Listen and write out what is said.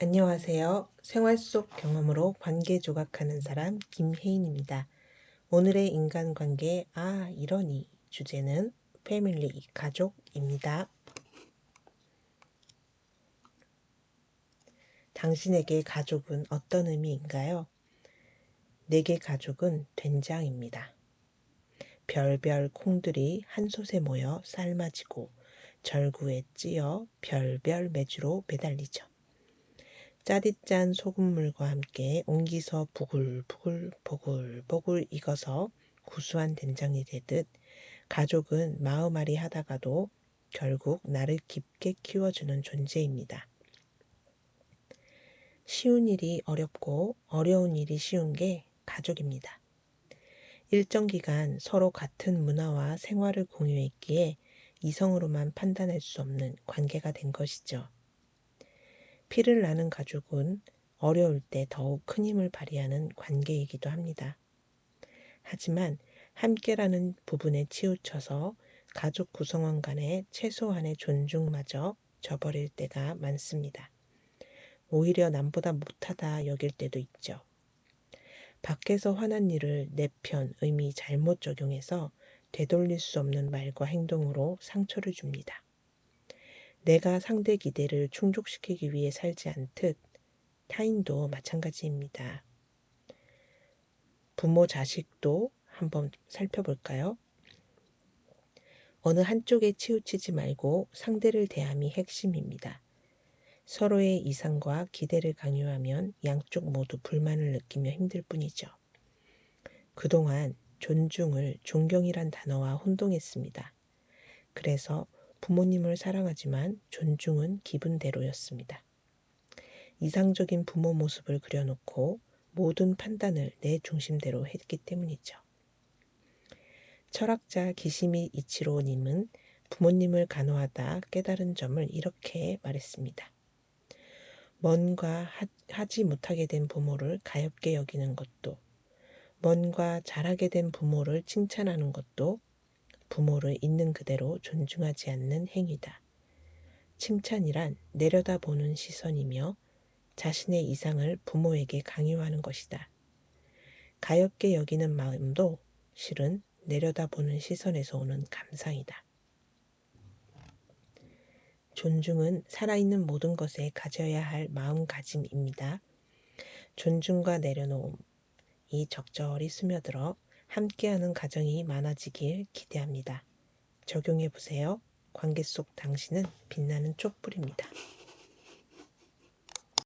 안녕하세요. 생활 속 경험으로 관계 조각하는 사람 김혜인입니다. 오늘의 인간관계 아 이러니 주제는 패밀리 가족입니다. 당신에게 가족은 어떤 의미인가요? 내게 가족은 된장입니다. 별별 콩들이 한 솥에 모여 삶아지고 절구에 찌어 별별 매주로 매달리죠. 짜릿짠 소금물과 함께 옮기서 부글부글 보글보글 익어서 구수한 된장이 되듯 가족은 마음앓이 하다가도 결국 나를 깊게 키워주는 존재입니다. 쉬운 일이 어렵고 어려운 일이 쉬운 게 가족입니다. 일정 기간 서로 같은 문화와 생활을 공유했기에 이성으로만 판단할 수 없는 관계가 된 것이죠. 피를 나는 가족은 어려울 때 더욱 큰 힘을 발휘하는 관계이기도 합니다. 하지만 함께라는 부분에 치우쳐서 가족 구성원 간의 최소한의 존중마저 저버릴 때가 많습니다. 오히려 남보다 못하다 여길 때도 있죠. 밖에서 화난 일을 내 편 의미 잘못 적용해서 되돌릴 수 없는 말과 행동으로 상처를 줍니다. 내가 상대 기대를 충족시키기 위해 살지 않듯 타인도 마찬가지입니다. 부모 자식도 한번 살펴볼까요? 어느 한쪽에 치우치지 말고 상대를 대함이 핵심입니다. 서로의 이상과 기대를 강요하면 양쪽 모두 불만을 느끼며 힘들 뿐이죠. 그동안 존중을 존경이란 단어와 혼동했습니다. 그래서 부모님을 사랑하지만 존중은 기분대로였습니다. 이상적인 부모 모습을 그려놓고 모든 판단을 내 중심대로 했기 때문이죠. 철학자 기시미 이치로님은 부모님을 간호하다 깨달은 점을 이렇게 말했습니다. 뭔가 하 지 못하게 된 부모를 가엽게 여기는 것도, 뭔가 잘하게 된 부모를 칭찬하는 것도 부모를 있는 그대로 존중하지 않는 행위다. 칭찬이란 내려다보는 시선이며 자신의 이상을 부모에게 강요하는 것이다. 가엽게 여기는 마음도 실은 내려다보는 시선에서 오는 감상이다. 존중은 살아있는 모든 것에 가져야 할 마음가짐입니다. 존중과 내려놓음 이 적절히 스며들어 함께하는 가정이 많아지길 기대합니다. 적용해 보세요. 관계 속 당신은 빛나는 촛불입니다.